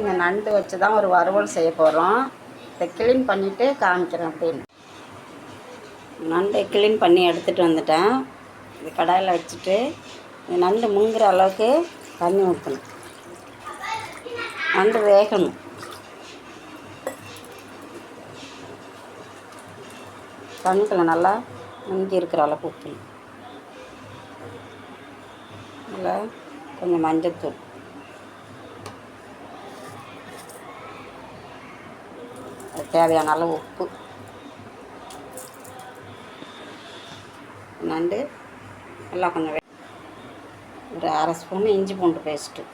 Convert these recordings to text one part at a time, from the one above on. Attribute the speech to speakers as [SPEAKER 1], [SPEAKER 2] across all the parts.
[SPEAKER 1] இந்த நண்டு வச்சு தான் ஒரு வறுவல் செய்ய போகிறோம் இதை க்ளீன் பண்ணிவிட்டு காமிக்கிறேன் அப்படின்னு நண்டை க்ளீன் பண்ணி எடுத்துகிட்டு வந்துட்டேன். இது கடாயில் வச்சுட்டு இந்த நண்டு முங்குற அளவுக்கு தண்ணி ஊற்றணும் நண்டு வேகணும். தண்ணிக்குள்ள நல்லா முங்கி இருக்கிற அளவுக்கு ஊற்றணும் நல்லா கொஞ்சம் மஞ்சத்தூள். அதுக்கு தேவையான அளவு உப்பு. நண்டு எல்லாம் கொஞ்சம் ஒரு அரை ஸ்பூன் இஞ்சி பூண்டு பேஸ்ட்டு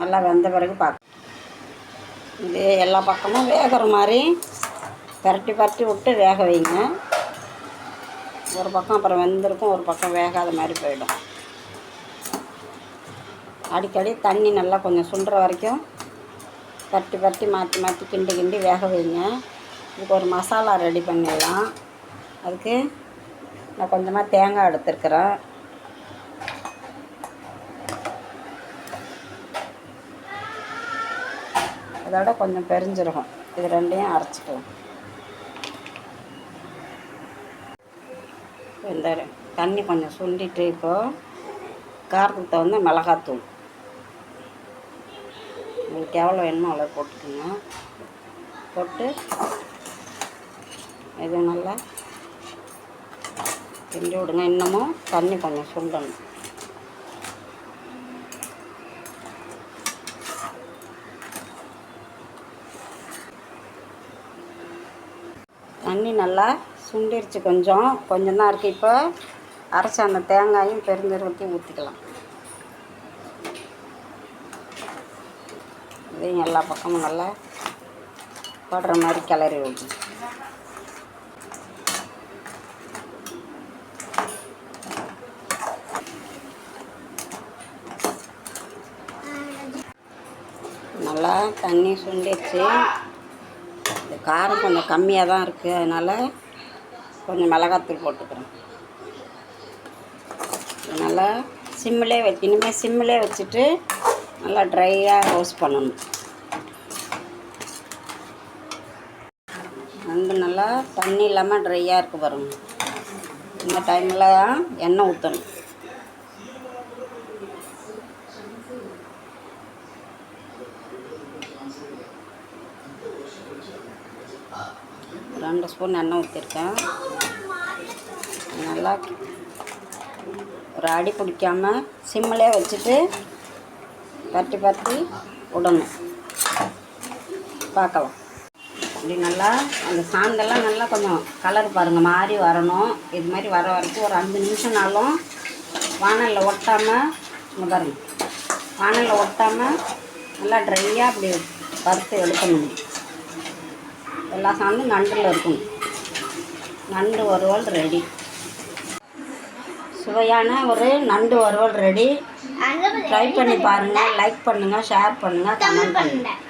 [SPEAKER 1] நல்லா வெந்த பிறகு பார்க்க இது எல்லா பக்கமும் வேகிற மாதிரி பரட்டி பரட்டி விட்டு வேக வைங்க. ஒரு பக்கம் அப்புறம் வெந்திருக்கும் ஒரு பக்கம் வேகாத மாதிரி போயிடும். அடிக்கடி தண்ணி நல்லா கொஞ்சம் சுண்டுற வரைக்கும் பட்டி பட்டி மாற்றி மாற்றி கிண்டி கிண்டி வேக வைங்க. இதுக்கு ஒரு மசாலா ரெடி பண்ணிடலாம். அதுக்கு நான் கொஞ்சமாக தேங்காய் எடுத்துருக்குறேன். அதோட கொஞ்சம் பெருஞ்சிருக்கும். இது ரெண்டையும் அரைச்சிக்கலாம். இந்த தண்ணி கொஞ்சம் சுண்டிட்டு இப்போது காரத்துக்கு தகுந்த மிளகாத்தூள். உங்களுக்கு எவ்வளோ வேணுமோ அவ்வளோ போட்டுக்கோங்க. போட்டு இது நல்லா கிண்டி விடுங்க. இன்னமும் தண்ணி கொஞ்சம் சுண்டணும் தண்ணி நல்லா சுண்டிருச்சு கொஞ்சம். கொஞ்சம் தான் இருக்குது இப்போ அரைச்ச அந்த தேங்காயும் பெருஞ்சீரகத்தையும் ஊற்றிக்கலாம் இதையும் எல்லா பக்கமும் நல்லா படுற மாதிரி கிளறி விடணும் நல்லா தண்ணி சுண்டிச்சு இந்த காரம் கொஞ்சம் கம்மியாக தான் இருக்குது அதனால் கொஞ்சம் மிளகாத்தூள் போட்டுக்கிறேன். நல்லா சிம்மிலே வச்சு இனிமேல் சிம்மிலே வச்சுட்டு நல்லா ட்ரையாக ரோஸ்ட் பண்ணணும். நண்டு நல்லா தண்ணி இல்லாமல் ட்ரையாக இருக்கு பாருங்க. இந்த டைமில் தான் எண்ணெய் ஊற்றணும் ரெண்டு ஸ்பூன் எண்ணெய் ஊற்றிருக்கேன் நல்லா ஒரு அடி பிடிக்காம சிம்மிலே வச்சுட்டு பரட்டி பரட்டி விடணும் பார்க்கலாம். இப்படி நல்லா அந்த சாந்தெல்லாம் நல்லா கொஞ்சம் கலர் பாருங்கள் மாறி வரணும். இது மாதிரி வர வரைக்கும் ஒரு அஞ்சு நிமிஷம்னாலும் வானலில் ஒட்டாமல் இங்கே பாருங்க வானலில் ஒட்டாமல் நல்லா ட்ரையாக அப்படி வறுத்து எடுக்கணும். எல்லா சாந்தும் நண்டில் இருக்கணும் நண்டு வறுவல் ரெடி சுவையான ஒரு நண்டு வறுவல் ரெடி ட்ரை பண்ணி பாருங்கள் லைக் பண்ணுங்கள் ஷேர் பண்ணுங்கள் கமெண்ட் பண்ணுங்கள்